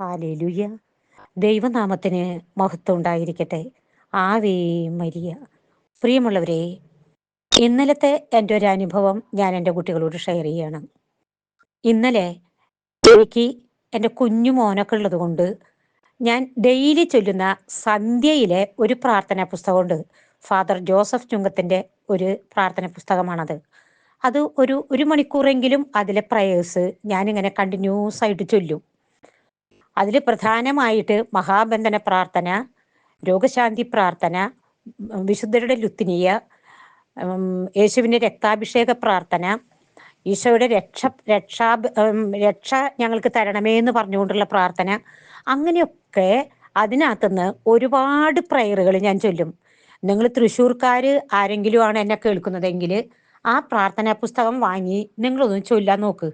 Hallelujah. ദൈവനാമത്തിന് മഹത്വം ഉണ്ടായിരിക്കട്ടെ. ആവേ മരിയ. പ്രിയമുള്ളവരെ ഇന്നലത്തെ എന്റെ ഒരു അനുഭവം ഞാൻ എന്റെ കുട്ടികളോട് ഷെയർ ചെയ്യണം. ഇന്നലെ എനിക്ക് എന്റെ കുഞ്ഞു മോനൊക്കെ ഉള്ളത് കൊണ്ട് ഞാൻ ഡെയിലി ചൊല്ലുന്ന സന്ധ്യയിലെ ഒരു പ്രാർത്ഥന പുസ്തകമുണ്ട്. ഫാദർ ജോസഫ് ചുങ്കത്തിന്റെ ഒരു പ്രാർത്ഥന പുസ്തകമാണത്. അത് ഒരു ഒരു മണിക്കൂറെങ്കിലും അതിലെ പ്രയേഴ്സ് ഞാനിങ്ങനെ കണ്ടിന്യൂസ് ആയിട്ട് ചൊല്ലും. അതിൽ പ്രധാനമായിട്ട് മഹാബന്ധന പ്രാർത്ഥന രോഗശാന്തി പ്രാർത്ഥന വിശുദ്ധരുടെ ലുത്തിനിയ യേശുവിന്റെ രക്താഭിഷേക പ്രാർത്ഥന ഈശോയുടെ രക്ഷ രക്ഷാ രക്ഷ ഞങ്ങൾക്ക് തരണമേ എന്ന് പറഞ്ഞുകൊണ്ടുള്ള പ്രാർത്ഥന. അങ്ങനെയൊക്കെ അതിനകത്തുനിന്ന് ഒരുപാട് പ്രയറുകൾ ഞാൻ ചൊല്ലും. നിങ്ങൾ തൃശ്ശൂർക്കാർ ആരെങ്കിലും ആണ് എന്നെ കേൾക്കുന്നതെങ്കിൽ ആ പ്രാർത്ഥനാ പുസ്തകം വാങ്ങി നിങ്ങളൊന്ന് ചൊല്ലാൻ നോക്ക്.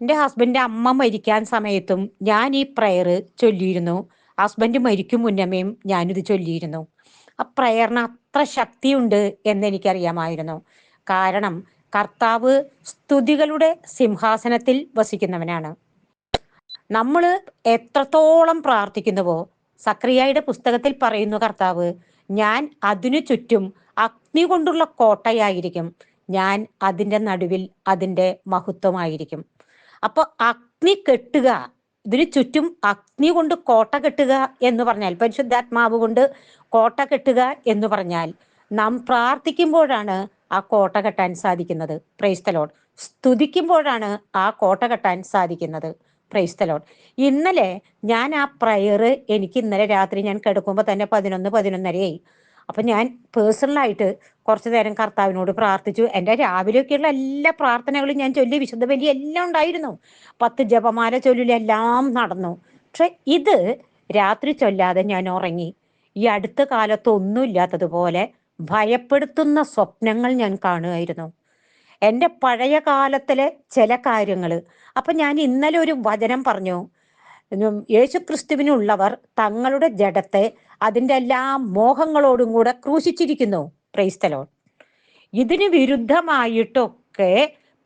എന്റെ ഹസ്ബൻഡ് അമ്മ മരിക്കാൻ സമയത്തും ഞാൻ ഈ പ്രയർ ചൊല്ലിയിരുന്നു. ഹസ്ബൻഡ് മരിക്കും മുന്നമേയും ഞാനിത് ചൊല്ലിയിരുന്നു. ആ പ്രയറിന് അത്ര ശക്തിയുണ്ട് എന്ന് എനിക്കറിയാമായിരുന്നു. കാരണം കർത്താവ് സ്തുതികളുടെ സിംഹാസനത്തിൽ വസിക്കുന്നവനാണ്. നമ്മൾ എത്രത്തോളം പ്രാർത്ഥിക്കുന്നുവോ സക്രിയയുടെ പുസ്തകത്തിൽ പറയുന്നു കർത്താവ് ഞാൻ അതിനു ചുറ്റും അഗ്നി കൊണ്ടുള്ള കോട്ടയായിരിക്കും. ഞാൻ അതിന്റെ നടുവിൽ അതിന്റെ മഹത്വമായിരിക്കും. അപ്പൊ അഗ്നി കെട്ടുക. ഇതിന് ചുറ്റും അഗ്നി കൊണ്ട് കോട്ട കെട്ടുക എന്ന് പറഞ്ഞാൽ പരിശുദ്ധാത്മാവ് കൊണ്ട് കോട്ട കെട്ടുക എന്ന് പറഞ്ഞാൽ നാം പ്രാർത്ഥിക്കുമ്പോഴാണ് ആ കോട്ട കെട്ടാൻ സാധിക്കുന്നത്. പ്രൈസ്തലോൺ സ്തുതിക്കുമ്പോഴാണ് ആ കോട്ട കെട്ടാൻ സാധിക്കുന്നത്. പ്രൈസ്തലോൺ ഇന്നലെ ഞാൻ ആ പ്രയർ എനിക്ക് ഇന്നലെ രാത്രി ഞാൻ കിടക്കുമ്പോൾ തന്നെ പതിനൊന്ന് പതിനൊന്നരയായി. അപ്പൊ ഞാൻ പേഴ്സണലായിട്ട് കുറച്ചു നേരം കർത്താവിനോട് പ്രാർത്ഥിച്ചു. എന്റെ രാവിലെയൊക്കെയുള്ള എല്ലാ പ്രാർത്ഥനകളും ഞാൻ ചൊല്ലി വിശുദ്ധ ബലി എല്ലാം ഉണ്ടായിരുന്നു. പത്ത് ജപമാല ചൊല്ലിലെല്ലാം നടന്നു. പക്ഷെ ഇത് രാത്രി ചൊല്ലാതെ ഞാൻ ഉറങ്ങി. ഈ അടുത്ത കാലത്ത് ഒന്നുമില്ലാത്തതുപോലെ ഭയപ്പെടുത്തുന്ന സ്വപ്നങ്ങൾ ഞാൻ കാണുമായിരുന്നു. എന്റെ പഴയ കാലത്തിലെ ചില കാര്യങ്ങൾ. അപ്പൊ ഞാൻ ഇന്നലെ ഒരു വചനം പറഞ്ഞു. യേശുക്രിസ്തുവിനുള്ളവർ തങ്ങളുടെ ജഡത്തെ അതിന്റെ എല്ലാ മോഹങ്ങളോടും കൂടെ ക്രൂശിച്ചിരിക്കുന്നു. ക്രൈസ്തലോൺ ഇതിന് വിരുദ്ധമായിട്ടൊക്കെ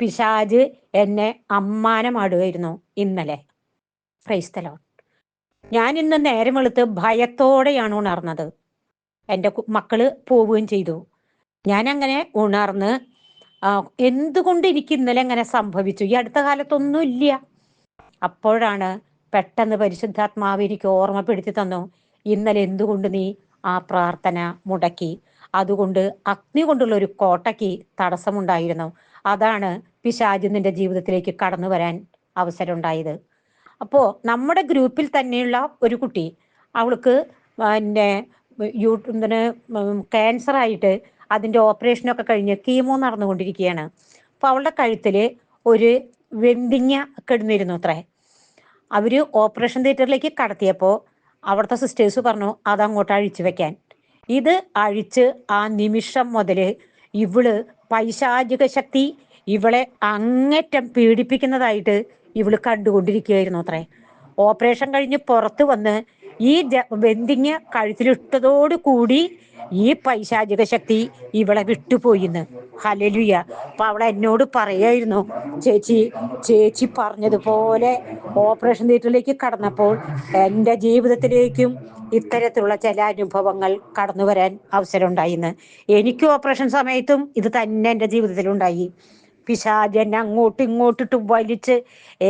പിശാജ് എന്നെ അമ്മാനമാടുമായിരുന്നു ഇന്നലെ. ക്രൈസ്തലോൺ ഞാൻ ഇന്ന് നേരം വെളുത്ത് ഭയത്തോടെയാണ് ഉണർന്നത്. എന്റെ മക്കൾ പോവുകയും ചെയ്തു. ഞാൻ അങ്ങനെ ഉണർന്ന് എന്തുകൊണ്ട് എനിക്ക് ഇന്നലെ അങ്ങനെ സംഭവിച്ചു? ഈ അടുത്ത കാലത്തൊന്നും ഇല്ല അപ്പോഴാണ് പെട്ടെന്ന് പരിശുദ്ധാത്മാവ് എനിക്ക് ഓർമ്മപ്പെടുത്തി തന്നു. ഇന്നലെ എന്തുകൊണ്ട് നീ ആ പ്രാർത്ഥന മുടക്കി? അതുകൊണ്ട് അഗ്നി കൊണ്ടുള്ള ഒരു കോട്ടയ്ക്ക് തടസ്സമുണ്ടായിരുന്നു. അതാണ് പിശാജ് നിന്റെ ജീവിതത്തിലേക്ക് കടന്നു വരാൻ അവസരം ഉണ്ടായത് അപ്പോ നമ്മുടെ ഗ്രൂപ്പിൽ തന്നെയുള്ള ഒരു കുട്ടി അവൾക്ക് പിന്നെ യൂ ക്യാൻസർ ആയിട്ട് അതിന്റെ ഓപ്പറേഷനൊക്കെ കഴിഞ്ഞ് കീമോ നടന്നുകൊണ്ടിരിക്കുകയാണ്. അപ്പൊ അവളുടെ കഴുത്തിൽ ഒരു വെന്തിങ്ങ കിടന്നിരുന്നു അത്രേ. അവർ ഓപ്പറേഷൻ തിയേറ്ററിലേക്ക് കടത്തിയപ്പോൾ അവിടുത്തെ സിസ്റ്റേഴ്സ് പറഞ്ഞു അതങ്ങോട്ട് അഴിച്ചു വെക്കാൻ. ഇത് അഴിച്ച് ആ നിമിഷം മുതൽ ഇവൾ പൈശാചിക ശക്തി ഇവളെ അങ്ങറ്റം പീഡിപ്പിക്കുന്നതായിട്ട് ഇവൾ കണ്ടുകൊണ്ടിരിക്കുകയായിരുന്നു അത്രേ. ഓപ്പറേഷൻ കഴിഞ്ഞ് പുറത്ത് വന്ന് ഈ വെന്തിങ് കഴുത്തിലിട്ടതോട് കൂടി ഈ പൈശാചിക ശക്തി ഇവളെ വിട്ടുപോയിന്ന്. ഹലലുയ അപ്പൊ അവളെ എന്നോട് പറയായിരുന്നു ചേച്ചി ചേച്ചി പറഞ്ഞതുപോലെ ഓപ്പറേഷൻ തിയേറ്ററിലേക്ക് കടന്നപ്പോൾ എന്റെ ജീവിതത്തിലേക്കും ഇത്തരത്തിലുള്ള ചില അനുഭവങ്ങൾ കടന്നു വരാൻ അവസരം ഉണ്ടായിന്ന് എനിക്ക് ഓപ്പറേഷൻ സമയത്തും ഇത് തന്നെ എന്റെ ജീവിതത്തിലുണ്ടായി. പിശാജ് എന്നെ അങ്ങോട്ടും ഇങ്ങോട്ടിട്ട് വലിച്ച്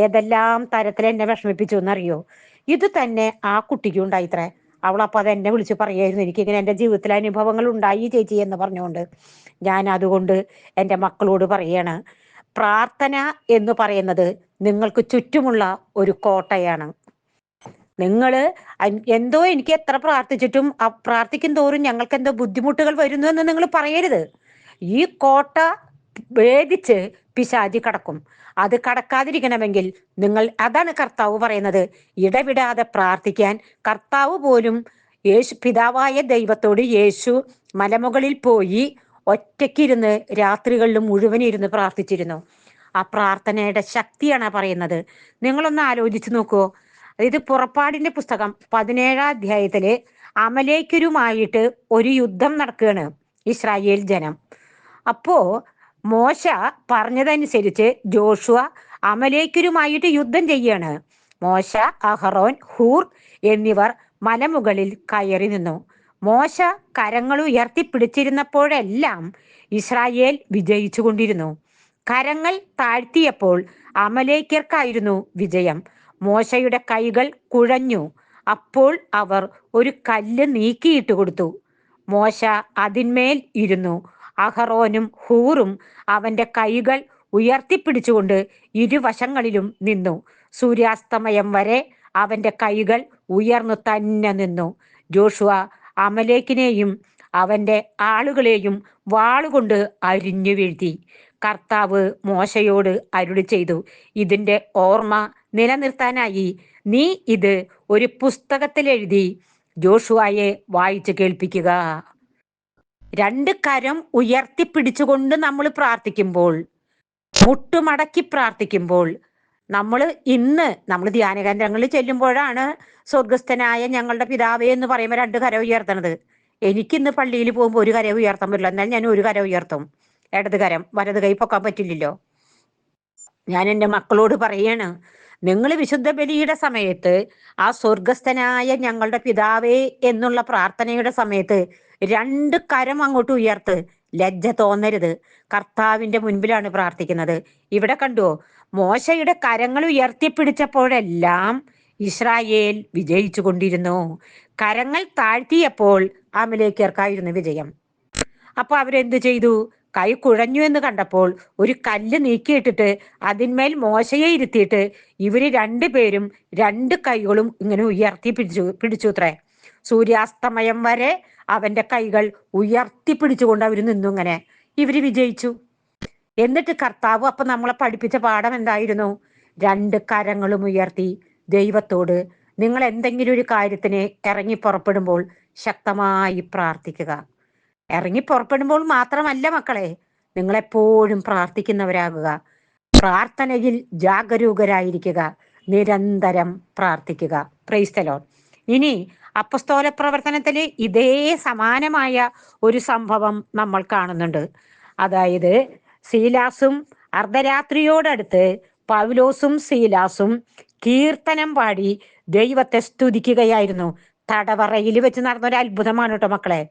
ഏതെല്ലാം തരത്തിൽ എന്നെ വിഷമിപ്പിച്ചു എന്നറിയോ? ഇത് തന്നെ ആ കുട്ടിക്കും ഉണ്ടായിത്രേ. അവളപ്പോൾ അത് എന്നെ വിളിച്ച് പറയായിരുന്നു. എനിക്കിങ്ങനെ എന്റെ ജീവിതത്തിലെ അനുഭവങ്ങൾ ഉണ്ടായി ചേച്ചി എന്ന് പറഞ്ഞുകൊണ്ട് ഞാൻ അതുകൊണ്ട് എന്റെ മക്കളോട് പറയാണ് പ്രാർത്ഥന എന്ന് പറയുന്നത് നിങ്ങൾക്ക് ചുറ്റുമുള്ള ഒരു കോട്ടയാണ്. നിങ്ങൾ എന്തോ എനിക്ക് എത്ര പ്രാർത്ഥിച്ചിട്ടും പ്രാർത്ഥിക്കും തോറും ഞങ്ങൾക്ക് എന്തോ ബുദ്ധിമുട്ടുകൾ വരുന്നു എന്ന് നിങ്ങൾ പറയരുത്. ഈ കോട്ട ഭേദിച്ച് പിശാചി കടക്കും. അത് കടക്കാതിരിക്കണമെങ്കിൽ നിങ്ങൾ അതാണ് കർത്താവ് പറയുന്നത്. ഇടവിടാതെ പ്രാർത്ഥിക്കാൻ കർത്താവ് പോലും യേശു പിതാവായ ദൈവത്തോട് യേശു മലമുകളിൽ പോയി ഒറ്റയ്ക്കിരുന്ന് രാത്രികളിലും മുഴുവൻ ഇരുന്ന് പ്രാർത്ഥിച്ചിരുന്നു. ആ പ്രാർത്ഥനയുടെ ശക്തിയാണ് പറയുന്നത്. നിങ്ങളൊന്ന് ആലോചിച്ച് നോക്കുവോ ഇത് പുറപ്പാടിന്റെ പുസ്തകം പതിനേഴാം അധ്യായത്തിൽ അമലേക്കരുമായിട്ട് ഒരു യുദ്ധം നടക്കുകയാണ് ഇസ്രായേൽ ജനം. അപ്പോ മോശ പറഞ്ഞതനുസരിച്ച് ജോഷുവ അമലേക്കരുമായിട്ട് യുദ്ധം ചെയ്യാണ്. മോശ അഹറോൻ ഹൂർ എന്നിവർ മലമുകളിൽ കയറി നിന്നു. മോശ കരങ്ങൾ ഉയർത്തിപ്പിടിച്ചിരുന്നപ്പോഴെല്ലാം ഇസ്രായേൽ വിജയിച്ചു കൊണ്ടിരുന്നു കരങ്ങൾ താഴ്ത്തിയപ്പോൾ അമലേക്കർക്കായിരുന്നു വിജയം. മോശയുടെ കൈകൾ കുഴഞ്ഞു. അപ്പോൾ അവർ ഒരു കല്ല് നീക്കിയിട്ട് കൊടുത്തു മോശ അതിന്മേൽ ഇരുന്നു. അഹറോനും ഹൂറും അവന്റെ കൈകൾ ഉയർത്തിപ്പിടിച്ചുകൊണ്ട് ഇരുവശങ്ങളിലും നിന്നു. സൂര്യാസ്തമയം വരെ അവന്റെ കൈകൾ ഉയർന്നു തന്നെ നിന്നു. ജോഷുവ അമലേക്കിനെയും അവന്റെ ആളുകളെയും വാളുകൊണ്ട് അരിഞ്ഞു വീഴ്ത്തി. കർത്താവ് മോശയോട് അരുളി ചെയ്തു ഇതിന്റെ ഓർമ്മ നിലനിർത്താനായി നീ ഇത് ഒരു പുസ്തകത്തിൽ എഴുതി ജോഷുവായെ വായിച്ചു കേൾപ്പിക്കുക. രണ്ട് കരം ഉയർത്തിപ്പിടിച്ചുകൊണ്ട് നമ്മൾ പ്രാർത്ഥിക്കുമ്പോൾ മുട്ടുമടക്കി പ്രാർത്ഥിക്കുമ്പോൾ നമ്മൾ ഇന്ന് നമ്മൾ ധ്യാനകേന്ദ്രങ്ങളിൽ ചെല്ലുമ്പോഴാണ് സ്വർഗസ്ഥനായ ഞങ്ങളുടെ പിതാവേ എന്ന് പറയുമ്പോൾ രണ്ട് കര ഉയർത്തണത്. എനിക്കിന്ന് പള്ളിയിൽ പോകുമ്പോൾ ഒരു കര ഉയർത്താൻ പറ്റില്ല. എന്നാൽ ഞാൻ ഒരു കര ഉയർത്തും. ഇടത് കരം വലത് കൈ പൊക്കാൻ പറ്റില്ലല്ലോ. ഞാൻ എന്റെ മക്കളോട് പറയാണ് നിങ്ങൾ വിശുദ്ധ ബലിയുടെ സമയത്ത് ആ സ്വർഗസ്ഥനായ ഞങ്ങളുടെ പിതാവേ എന്നുള്ള പ്രാർത്ഥനയുടെ സമയത്ത് രണ്ട് കരം അങ്ങോട്ട് ഉയർത്ത് ലജ്ജ തോന്നരുത്. കർത്താവിന്റെ മുൻപിലാണ് പ്രാർത്ഥിക്കുന്നത്. ഇവിടെ കണ്ടുവോ മോശയുടെ കരങ്ങൾ ഉയർത്തിപ്പിടിച്ചപ്പോഴെല്ലാം ഇസ്രായേൽ വിജയിച്ചു കൊണ്ടിരുന്നു. കരങ്ങൾ താഴ്ത്തിയപ്പോൾ അമലേക്കർക്കായിരുന്നു വിജയം. അപ്പൊ അവരെന്തു ചെയ്തു? കൈ കുഴഞ്ഞു എന്ന് കണ്ടപ്പോൾ ഒരു കല്ല് നീക്കിയിട്ടിട്ട് അതിന്മേൽ മോശയെ ഇരുത്തിയിട്ട് ഇവർ രണ്ടുപേരും രണ്ട് കൈകളും ഇങ്ങനെ ഉയർത്തി പിടിച്ചു പിടിച്ചു അത്രേ സൂര്യാസ്തമയം വരെ അവന്റെ കൈകൾ ഉയർത്തിപ്പിടിച്ചുകൊണ്ട് അവർ നിന്നു ഇങ്ങനെ. ഇവർ വിജയിച്ചു. എന്നിട്ട് കർത്താവ് അപ്പൊ നമ്മളെ പഠിപ്പിച്ച പാഠം എന്തായിരുന്നു? രണ്ട് കരങ്ങളും ഉയർത്തി ദൈവത്തോട് നിങ്ങൾ എന്തെങ്കിലും ഒരു കാര്യത്തിന് ഇറങ്ങി പുറപ്പെടുമ്പോൾ ശക്തമായി പ്രാർത്ഥിക്കുക. ഇറങ്ങി പുറപ്പെടുമ്പോൾ മാത്രമല്ല മക്കളെ നിങ്ങളെപ്പോഴും പ്രാർത്ഥിക്കുന്നവരാകുക. പ്രാർത്ഥനയിൽ ജാഗരൂകരായിരിക്കുക. നിരന്തരം പ്രാർത്ഥിക്കുക. പ്രൈസ്തലോൺ ഇനി അപ്പസ്തോല പ്രവർത്തനത്തിൽ ഇതേ സമാനമായ ഒരു സംഭവം നമ്മൾ കാണുന്നുണ്ട്. അതായത് സീലാസും അർദ്ധരാത്രിയോടടുത്ത് പൗലോസും സീലാസും കീർത്തനം പാടി ദൈവത്തെ സ്തുതിക്കുകയായിരുന്നു. തടവറയിൽ വെച്ച് നടന്ന ഒരു അത്ഭുതമാണ് കേട്ടോ മക്കളെ.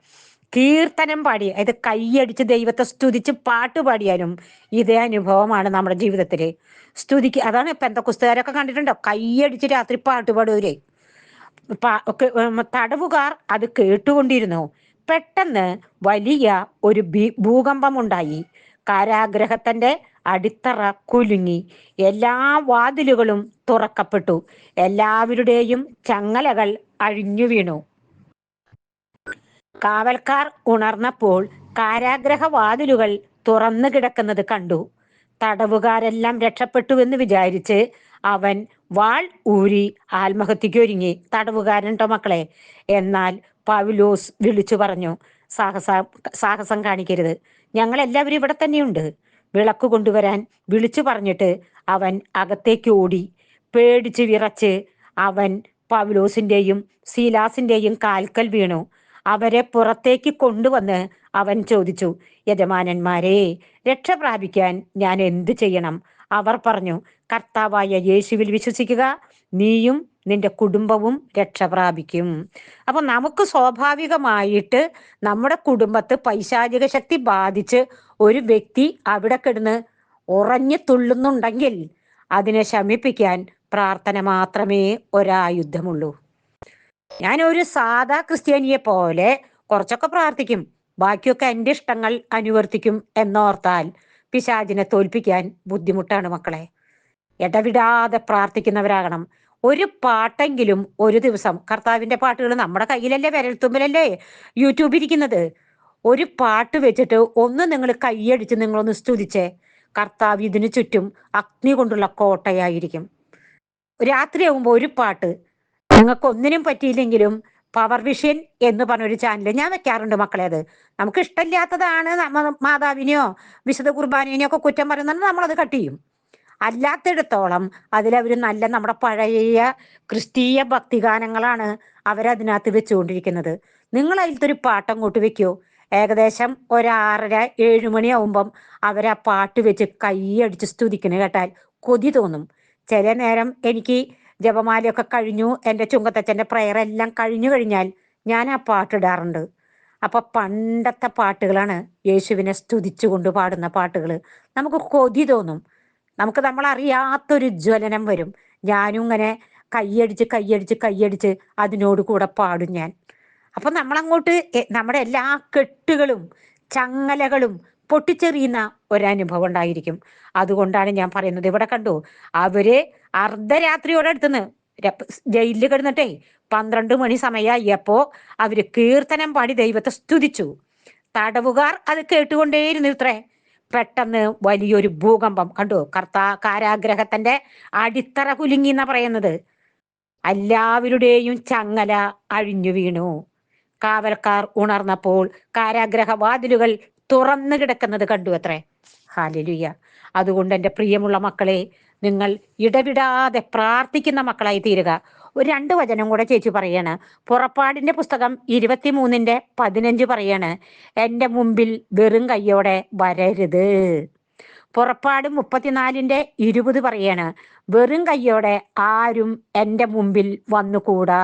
കീർത്തനം പാടി അതായത് കൈയടിച്ച് ദൈവത്തെ സ്തുതിച്ച് പാട്ട് പാടിയാലും ഇതേ അനുഭവമാണ് നമ്മുടെ ജീവിതത്തിൽ സ്തുതിക്ക് അതാണ് പെന്തക്കുസ്തുകാരൊക്കെ കണ്ടിട്ടുണ്ടോ? കൈയടിച്ച് രാത്രി പാട്ട് പാടുവരെ. തടവുകാർ അത് കേട്ടുകൊണ്ടിരുന്നു. പെട്ടെന്ന് വലിയ ഒരു ഭൂകമ്പം ഉണ്ടായി കാരാഗ്രഹത്തിന്റെ അടിത്തറ കുലുങ്ങി. എല്ലാ വാതിലുകളും തുറക്കപ്പെട്ടു. എല്ലാവരുടെയും ചങ്ങലകൾ അഴിഞ്ഞു വീണു. കാവൽക്കാർ ഉണർന്നപ്പോൾ കാരാഗ്രഹ വാതിലുകൾ തുറന്നു കിടക്കുന്നത് കണ്ടു. തടവുകാരെല്ലാം രക്ഷപ്പെട്ടുവെന്ന് വിചാരിച്ച് അവൻ വാൾ ഊരി ആത്മഹത്യയ്ക്ക് ഒരുങ്ങി തടവുകാരൻ ട്ടോ മക്കളെ. എന്നാൽ പവിലോസ് വിളിച്ചു പറഞ്ഞു സാഹസ സാഹസം കാണിക്കരുത്. ഞങ്ങൾ എല്ലാവരും ഇവിടെ തന്നെയുണ്ട്. വിളക്ക് കൊണ്ടുവരാൻ വിളിച്ചു പറഞ്ഞിട്ട് അവൻ അകത്തേക്ക് ഓടി. പേടിച്ച് വിറച്ച് അവൻ പൗലോസിന്റെയും സീലാസിന്റെയും കാൽക്കൽ വീണു. അവരെ പുറത്തേക്ക് കൊണ്ടുവന്ന് അവൻ ചോദിച്ചു യജമാനന്മാരെ രക്ഷ പ്രാപിക്കാൻ ഞാൻ എന്ത് ചെയ്യണം? അവർ പറഞ്ഞു കർത്താവായ യേശുവിൽ വിശ്വസിക്കുക നീയും നിന്റെ കുടുംബവും രക്ഷ പ്രാപിക്കും. അപ്പൊ നമുക്ക് സ്വാഭാവികമായിട്ട് നമ്മുടെ കുടുംബത്ത് പൈശാചിക ശക്തി ബാധിച്ച് ഒരു വ്യക്തി അവിടെ കിടന്ന് ഉറഞ്ഞു തുള്ളുന്നുണ്ടെങ്കിൽ അതിനെ ശമിപ്പിക്കാൻ പ്രാർത്ഥന മാത്രമേ ഒരായുധമുള്ളൂ. ഞാൻ ഒരു സാധാ ക്രിസ്ത്യാനിയെ പോലെ കുറച്ചൊക്കെ പ്രാർത്ഥിക്കും ബാക്കിയൊക്കെ എന്റെ ഇഷ്ടങ്ങൾ അനുവർത്തിക്കും എന്നോർത്താൽ പിശാചിനെ തോൽപ്പിക്കാൻ ബുദ്ധിമുട്ടാണ് മക്കളെ. ഇടവിടാതെ പ്രാർത്ഥിക്കുന്നവരാകണം. ഒരു പാട്ടെങ്കിലും ഒരു ദിവസം കർത്താവിന്റെ പാട്ടുകൾ നമ്മുടെ കയ്യിലല്ലേ വിരൽത്തുമ്പിലല്ലേ യൂട്യൂബിൽ ഇരിക്കുന്നത്? ഒരു പാട്ട് വെച്ചിട്ട് ഒന്ന് നിങ്ങൾ കൈയടിച്ച് നിങ്ങളൊന്ന് സ്തുതിച്ചേ. കർത്താവ് ഇതിനു ചുറ്റും അഗ്നി കൊണ്ടുള്ള കോട്ടയായിരിക്കും. രാത്രിയാകുമ്പോൾ ഒരു പാട്ട്. നിങ്ങൾക്ക് ഒന്നിനും പറ്റിയില്ലെങ്കിലും പവർ വിഷൻ എന്ന് പറഞ്ഞൊരു ചാനൽ ഞാൻ വെക്കാറുണ്ട് മക്കളെ അത്. നമുക്ക് ഇഷ്ടമില്ലാത്തതാണ് മാതാവിനെയോ വിശുദ്ധ കുർബാനേനെയോ ഒക്കെ കുറ്റം പറയുന്നുണ്ട് നമ്മളത് കട്ട് ചെയ്യും. അല്ലാത്തിടത്തോളം അതിലവർ നല്ല നമ്മുടെ പഴയ ക്രിസ്തീയ ഭക്തിഗാനങ്ങളാണ് അവരതിനകത്ത് വെച്ചുകൊണ്ടിരിക്കുന്നത്. നിങ്ങൾ അതിലത്തെ ഒരു പാട്ട് അങ്ങോട്ട് വെക്കോ. ഏകദേശം ഒരാറര ഏഴ് മണിയാവുമ്പം അവരാ പാട്ട് വെച്ച് കൈയടിച്ച് സ്തുതിക്കുന്ന കേട്ടാൽ കൊതി തോന്നും. ചില നേരം എനിക്ക് ജപമാലയൊക്കെ കഴിഞ്ഞു. എന്റെ ചുങ്കത്തച്ഛന്റെ പ്രയറെല്ലാം കഴിഞ്ഞു കഴിഞ്ഞാൽ ഞാൻ ആ പാട്ടിടാറുണ്ട് അപ്പോൾ പണ്ടത്തെ പാട്ടുകളാണ് യേശുവിനെ സ്തുതിച്ചുകൊണ്ട് പാടുന്ന പാട്ടുകൾ. നമുക്ക് കൊതി തോന്നും. നമുക്ക് നമ്മളറിയാത്തൊരു ജ്വലനം വരും. ഞാനും ഇങ്ങനെ കയ്യടിച്ച് കയ്യടിച്ച് കയ്യടിച്ച് അതിനോട് കൂടെ പാടും ഞാൻ. അപ്പം നമ്മളങ്ങോട്ട് നമ്മുടെ എല്ലാ കെട്ടുകളും ചങ്ങലകളും പൊട്ടിച്ചെറിയുന്ന ഒരനുഭവം ഉണ്ടായിരിക്കും. അതുകൊണ്ടാണ് ഞാൻ പറയുന്നത്. ഇവിടെ കണ്ടു? അവർ അർദ്ധരാത്രിയോടെ അടുത്തുനിന്ന് ജയിലിൽ കിടന്നിട്ടേ പന്ത്രണ്ട് മണി സമയമായപ്പോ അവർ കീർത്തനം പാടി ദൈവത്തെ സ്തുതിച്ചു. തടവുകാർ അത് കേട്ടുകൊണ്ടേയിരുന്നു ഇത്രേ. പെട്ടെന്ന് വലിയൊരു ഭൂകമ്പം. കണ്ടു? കർത്താ കാരാഗ്രഹത്തിന്റെ അടിത്തറ കുലുങ്ങി എന്നാ പറയുന്നത്. എല്ലാവരുടെയും ചങ്ങല അഴിഞ്ഞു വീണു. കാവൽക്കാർ ഉണർന്നപ്പോൾ കാരാഗ്രഹ വാതിലുകൾ തുറന്നു കിടക്കുന്നത് കണ്ടു അത്രേ. ഹാലലുയ്യ അതുകൊണ്ട് എന്റെ പ്രിയമുള്ള മക്കളെ നിങ്ങൾ ഇടവിടാതെ പ്രാർത്ഥിക്കുന്ന മക്കളായി തീരുക. ഒരു രണ്ട് വചനം കൂടെ ചേച്ചി പറയാണ്. പുറപ്പാടിന്റെ പുസ്തകം ഇരുപത്തിമൂന്നിന്റെ പതിനഞ്ച് പറയാണ്. എന്റെ മുമ്പിൽ വെറും കയ്യോടെ വരരുത്. പുറപ്പാട് മുപ്പത്തിനാലിന്റെ ഇരുപത് പറയാണ്. വെറും കയ്യോടെ ആരും എന്റെ മുമ്പിൽ വന്നുകൂടാ.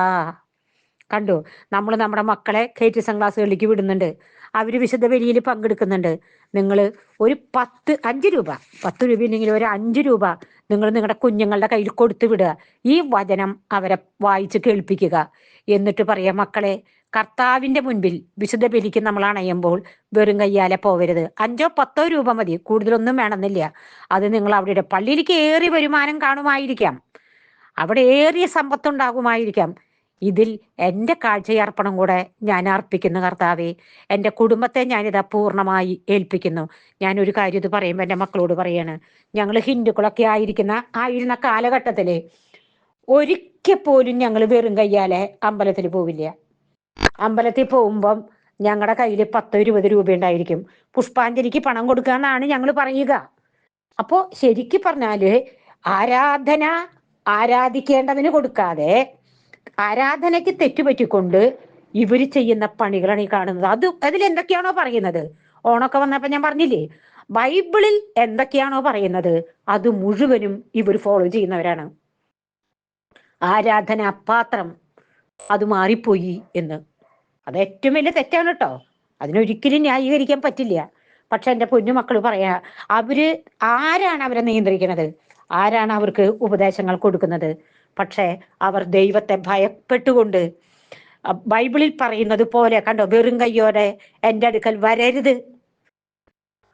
കണ്ടു? നമ്മൾ നമ്മുടെ മക്കളെ കെ ടി എസ് ക്ലാസ്സുകളിലേക്ക് വിടുന്നുണ്ട്. അവർ വിശുദ്ധ ബലിയിൽ പങ്കെടുക്കുന്നുണ്ട്. നിങ്ങൾ ഒരു പത്ത് അഞ്ച് രൂപ പത്ത് രൂപ ഇല്ലെങ്കിൽ ഒരു അഞ്ച് രൂപ നിങ്ങൾ നിങ്ങളുടെ കുഞ്ഞുങ്ങളുടെ കയ്യിൽ കൊടുത്തു വിടുക. ഈ വചനം അവരെ വായിച്ച് കേൾപ്പിക്കുക. എന്നിട്ട് പറയാം മക്കളെ കർത്താവിന്റെ മുൻപിൽ വിശുദ്ധ ബലിക്ക് നമ്മൾ അണയുമ്പോൾ വെറും കയ്യാലെ പോവരുത്. അഞ്ചോ പത്തോ രൂപ മതി. കൂടുതലൊന്നും വേണമെന്നില്ല. അത് നിങ്ങൾ അവിടെ പള്ളിയിലേക്ക് ഏറി വരുമാനം കാണുമായിരിക്കാം. അവിടെ ഏറിയ സമ്പത്തുണ്ടാകുമായിരിക്കാം. ഇതിൽ എന്റെ കാഴ്ചയർപ്പണം കൂടെ ഞാൻ അർപ്പിക്കുന്നു കർത്താവെ. എന്റെ കുടുംബത്തെ ഞാനിത് പൂർണമായി ഏൽപ്പിക്കുന്നു. ഞാൻ ഒരു കാര്യം ഇത് പറയുമ്പോൾ എന്റെ മക്കളോട് പറയാണ് ഞങ്ങൾ ഹിന്ദുക്കളൊക്കെ ആയിരിക്കുന്ന ആയിരുന്ന കാലഘട്ടത്തിൽ ഒരിക്കൽ പോലും ഞങ്ങൾ വെറും കയ്യാലെ അമ്പലത്തിൽ പോവില്ല. അമ്പലത്തിൽ പോകുമ്പം ഞങ്ങളുടെ കയ്യിൽ പത്തോ ഇരുപത് രൂപ ഉണ്ടായിരിക്കും. പുഷ്പാഞ്ജലിക്ക് പണം കൊടുക്കുക എന്നാണ് ഞങ്ങൾ പറയുക. അപ്പോ ശരിക്കും പറഞ്ഞാൽ ആരാധന ആരാധിക്കേണ്ടതിന് കൊടുക്കാതെ ആരാധനയ്ക്ക് തെറ്റുപറ്റിക്കൊണ്ട് ഇവർ ചെയ്യുന്ന പണികളാണ് ഈ കാണുന്നത്. അത് അതിൽ എന്തൊക്കെയാണോ പറയുന്നത്? ഓണൊക്കെ വന്നപ്പോ ഞാൻ പറഞ്ഞില്ലേ ബൈബിളിൽ എന്തൊക്കെയാണോ പറയുന്നത് അത് മുഴുവനും ഇവർ ഫോളോ ചെയ്യുന്നവരാണ്. ആരാധന അപ്പാത്രം അത് മാറിപ്പോയി എന്ന്. അത് ഏറ്റവും വലിയ തെറ്റാണ് കേട്ടോ. അതിനൊരിക്കലും ന്യായീകരിക്കാൻ പറ്റില്ല. പക്ഷെ എന്റെ പൊന്നുമക്കൾ പറയാ അവർ ആരാണ് അവരെ നിയന്ത്രിക്കുന്നത് ആരാണ് അവർക്ക് ഉപദേശങ്ങൾ കൊടുക്കുന്നത്? പക്ഷേ അവർ ദൈവത്തെ ഭയപ്പെട്ടുകൊണ്ട് ബൈബിളിൽ പറയുന്നത് പോലെ കണ്ടോ വെറും കയ്യോടെ എന്റെ അടുക്കൽ വരരുത്.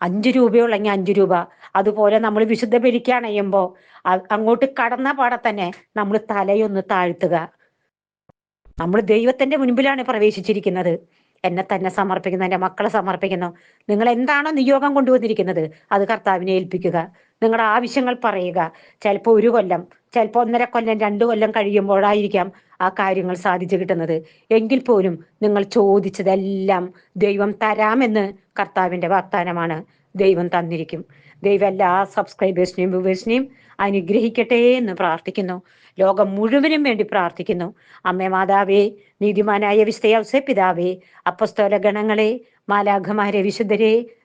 അഞ്ചു രൂപയുള്ളെങ്കിൽ അഞ്ചു രൂപ. അതുപോലെ നമ്മൾ വിശുദ്ധ പിരിക്കുകയാണെയ്യുമ്പോൾ അങ്ങോട്ട് കടന്ന പാടെ തന്നെ നമ്മൾ തലയൊന്ന് താഴ്ത്തുക. നമ്മൾ ദൈവത്തിന്റെ മുൻപിലാണ് പ്രവേശിച്ചിരിക്കുന്നത്. എന്നെ തന്നെ സമർപ്പിക്കുന്നു എന്റെ മക്കളെ സമർപ്പിക്കുന്നു. നിങ്ങൾ എന്താണോ നിയോഗം കൊണ്ടുവന്നിരിക്കുന്നത് അത് കർത്താവിനെ ഏൽപ്പിക്കുക. നിങ്ങളുടെ ആവശ്യങ്ങൾ പറയുക. ചിലപ്പോൾ ഒരു കൊല്ലം ചിലപ്പോൾ ഒന്നര കൊല്ലം രണ്ടു കൊല്ലം കഴിയുമ്പോഴായിരിക്കാം ആ കാര്യങ്ങൾ സാധിച്ചു കിട്ടുന്നത്. എങ്കിൽ പോലും നിങ്ങൾ ചോദിച്ചതെല്ലാം ദൈവം തരാമെന്ന് കർത്താവിന്റെ വാഗ്ദാനമാണ് ദൈവം തന്നിരിക്കും. ദൈവം എല്ലാ സബ്സ്ക്രൈബേഴ്സിനെയും വ്യൂവേഴ്സിനെയും അനുഗ്രഹിക്കട്ടെ എന്ന് പ്രാർത്ഥിക്കുന്നു. ലോകം മുഴുവനും വേണ്ടി പ്രാർത്ഥിക്കുന്നു. അമ്മേ മാതാവേ നീതിമാനായ വിസ്തയാവസെ പിതാവേ അപ്പസ്തോല ഗണങ്ങളെ മാലാഘമാരെ വിശുദ്ധരെ